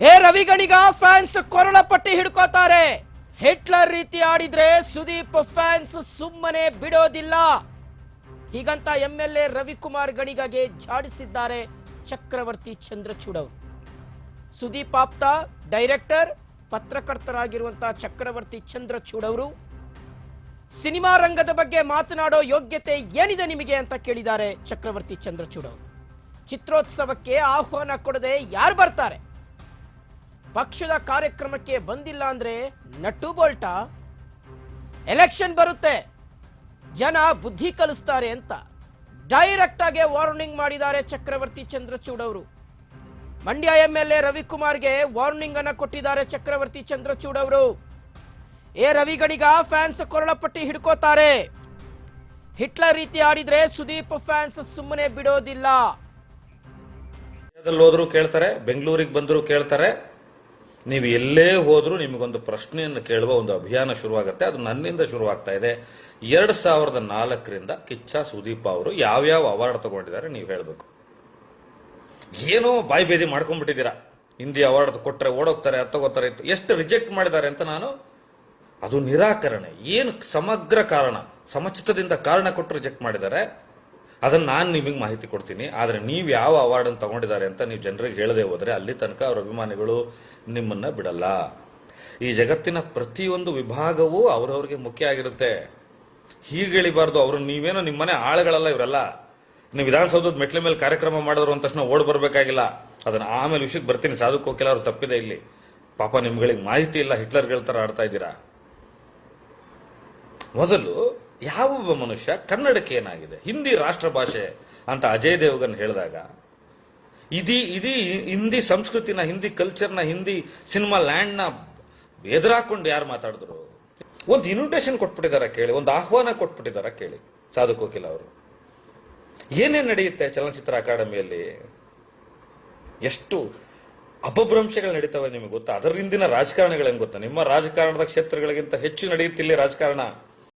ಏ ರವಿಗಣಿಗ ಫ್ಯಾನ್ಸ್ ಕೊರಳ ಪಟ್ಟಿ ಹಿಡ್ಕೋತಾರೆ. ಹಿಟ್ಲರ್ ರೀತಿ ಆಡಿದ್ರೆ ಸುದೀಪ್ ಫ್ಯಾನ್ಸ್ ಸುಮ್ಮನೆ ಬಿಡೋದಿಲ್ಲ. ಹೀಗಂತ ಎಂ ಎಲ್ ಎ ರವಿಕುಮಾರ್ ಗಣಿಗಗೆ ಝಾಡಿಸಿದ್ದಾರೆ ಚಕ್ರವರ್ತಿ ಚಂದ್ರಚೂಡ್ ಅವರು. ಸುದೀಪ್ ಆಪ್ತ ಡೈರೆಕ್ಟರ್ ಪತ್ರಕರ್ತರಾಗಿರುವಂತಹ ಚಕ್ರವರ್ತಿ ಚಂದ್ರಚೂಡ್ ಅವರು. ಸಿನಿಮಾ ರಂಗದ ಬಗ್ಗೆ ಮಾತನಾಡೋ ಯೋಗ್ಯತೆ ಏನಿದೆ ನಿಮಗೆ ಅಂತ ಕೇಳಿದ್ದಾರೆ ಚಕ್ರವರ್ತಿ ಚಂದ್ರಚೂಡ್ ಅವರು. ಚಿತ್ರೋತ್ಸವಕ್ಕೆ ಆಹ್ವಾನ ಕೊಡದೆ ಯಾರು ಬರ್ತಾರೆ? ಪಕ್ಷದ ಕಾರ್ಯಕ್ರಮಕ್ಕೆ ಬಂದಿಲ್ಲ ಅಂದ್ರೆ ನಟ್ಟು ಬೋಲ್ಟಾ? ಎಲೆಕ್ಷನ್ ಬರುತ್ತೆ. ಜನ ಬುದ್ಧಿ ಕಲಿಸ್ತಾರೆ ಅಂತ. ಡೈರೆಕ್ಟ್ ಆಗಿ ವಾರ್ನಿಂಗ್ ಮಾಡಿದ್ದಾರೆ ಚಕ್ರವರ್ತಿ ಚಂದ್ರಚೂಡ್ ಅವರು. ಮಂಡ್ಯ ಎಂ ಎಲ್ ಎ ರವಿಕುಮಾರ್ಗೆ ವಾರ್ನಿಂಗ್ ಅನ್ನ ಕೊಟ್ಟಿದ್ದಾರೆ ಚಕ್ರವರ್ತಿ ಚಂದ್ರಚೂಡ್ ಅವರು. ಎ ರವಿಗಣಿಗ ಫ್ಯಾನ್ಸ್ ಕೊರಳಪಟ್ಟಿ ಹಿಡ್ಕೋತಾರೆ. ಹಿಟ್ಲರ್ ರೀತಿ ಆಡಿದ್ರೆ ಸುದೀಪ್ ಫ್ಯಾನ್ಸ್ ಸುಮ್ಮನೆ ಬಿಡೋದಿಲ್ಲ. ಹೋದ್ರು ಕೇಳ್ತಾರೆ, ಬೆಂಗಳೂರಿಗೆ ಬಂದರೂ ಕೇಳ್ತಾರೆ. ನೀವು ಎಲ್ಲೇ ಹೋದರೂ ನಿಮಗೊಂದು ಪ್ರಶ್ನೆಯನ್ನು ಕೇಳುವ ಒಂದು ಅಭಿಯಾನ ಶುರುವಾಗುತ್ತೆ. ಅದು ನನ್ನಿಂದ ಶುರುವಾಗ್ತಾ ಇದೆ. ಎರಡು ಸಾವಿರದ ನಾಲ್ಕರಿಂದ ಕಿಚ್ಚ ಸುದೀಪ್ ಅವರು ಯಾವ್ಯಾವ ಅವಾರ್ಡ್ ತಗೊಂಡಿದ್ದಾರೆ ನೀವು ಹೇಳಬೇಕು. ಏನೋ ಬಾಯಿ ಬೇದಿ ಮಾಡ್ಕೊಂಡ್ಬಿಟ್ಟಿದ್ದೀರಾ. ಹಿಂದಿ ಅವಾರ್ಡ್ ಕೊಟ್ಟರೆ ಓಡೋಗ್ತಾರೆ, ಅದು ತಗೋತಾರೆ ಎಷ್ಟು ರಿಜೆಕ್ಟ್ ಮಾಡಿದ್ದಾರೆ ಅಂತ ನಾನು ಅದು ನಿರಾಕರಣೆ. ಏನು ಸಮಗ್ರ ಕಾರಣ, ಸಮಚಿತ್ತದಿಂದ ಕಾರಣ ಕೊಟ್ಟು ರಿಜೆಕ್ಟ್ ಮಾಡಿದ್ದಾರೆ. ಅದನ್ನ ನಾನು ನಿಮಗೆ ಮಾಹಿತಿ ಕೊಡ್ತೀನಿ. ಆದರೆ ನೀವು ಯಾವ ಅವಾರ್ಡನ್ನು ತಗೊಂಡಿದ್ದಾರೆ ಅಂತ ನೀವು ಜನರಿಗೆ ಹೇಳದೆ ಹೋದರೆ ಅಲ್ಲಿ ತನಕ ಅವ್ರ ಅಭಿಮಾನಿಗಳು ನಿಮ್ಮನ್ನು ಬಿಡಲ್ಲ. ಈ ಜಗತ್ತಿನ ಪ್ರತಿಯೊಂದು ವಿಭಾಗವೂ ಅವರವ್ರಿಗೆ ಮುಖ್ಯ ಆಗಿರುತ್ತೆ. ಹೀಗೆ ಹೀಗೆಳಿಬಾರ್ದು ಅವರು ನೀವೇನೋ ನಿಮ್ಮನೆ ಆಳುಗಳಲ್ಲ ಇವರೆಲ್ಲ. ನೀವು ವಿಧಾನಸೌಧದ ಮೆಟ್ಲ ಮೇಲೆ ಕಾರ್ಯಕ್ರಮ ಮಾಡಿದ್ರು ಅಂದ ತಕ್ಷಣ ಓಡ್ ಬರಬೇಕಾಗಿಲ್ಲ. ಅದನ್ನು ಆಮೇಲೆ ವಿಷಯಕ್ಕೆ ಬರ್ತೀನಿ. ಸಾಧು ಕೋಕಿಲ ಅವ್ರು ತಪ್ಪಿದೆ ಇಲ್ಲಿ. ಪಾಪ ನಿಮ್ಗಳಿಗೆ ಮಾಹಿತಿ ಇಲ್ಲ. ಹಿಟ್ಲರ್ಗಳ ಥರ ಆಡ್ತಾ ಇದ್ದೀರಾ. ಮೊದಲು ಯಾವೊಬ್ಬ ಮನುಷ್ಯ ಕನ್ನಡಕ್ಕೆ ಏನಾಗಿದೆ? ಹಿಂದಿ ರಾಷ್ಟ್ರ ಭಾಷೆ ಅಂತ ಅಜಯ್ ದೇವಗನ್ ಹೇಳಿದಾಗ, ಇದೀ ಇದೀ, ಹಿಂದಿ ಸಂಸ್ಕೃತಿನ, ಹಿಂದಿ ಕಲ್ಚರ್ನ ಹಿಂದಿ ಸಿನಿಮಾ ಲ್ಯಾಂಡ್ನ ಎದುರಾಕೊಂಡು ಯಾರು ಮಾತಾಡಿದ್ರು? ಒಂದು ಇನ್ವಿಟೇಷನ್ ಕೊಟ್ಬಿಟ್ಟಿದಾರ ಕೇಳಿ, ಒಂದು ಆಹ್ವಾನ ಕೊಟ್ಬಿಟ್ಟಿದಾರ ಕೇಳಿ, ಸಾಧು ಕೋಕಿಲ ಅವರು. ಏನೇನು ನಡೆಯುತ್ತೆ ಚಲನಚಿತ್ರ ಅಕಾಡೆಮಿಯಲ್ಲಿ? ಎಷ್ಟು ಅಪಭ್ರಂಶಗಳು ನಡೀತವೆ ನಿಮಗೆ ಗೊತ್ತಾ? ಅದರ ಹಿಂದಿನ ರಾಜಕಾರಣಗಳೇನು ಗೊತ್ತಾ? ನಿಮ್ಮ ರಾಜಕಾರಣದ ಕ್ಷೇತ್ರಗಳಿಗಿಂತ ಹೆಚ್ಚು ನಡೆಯುತ್ತಿಲ್ಲ ರಾಜಕಾರಣ.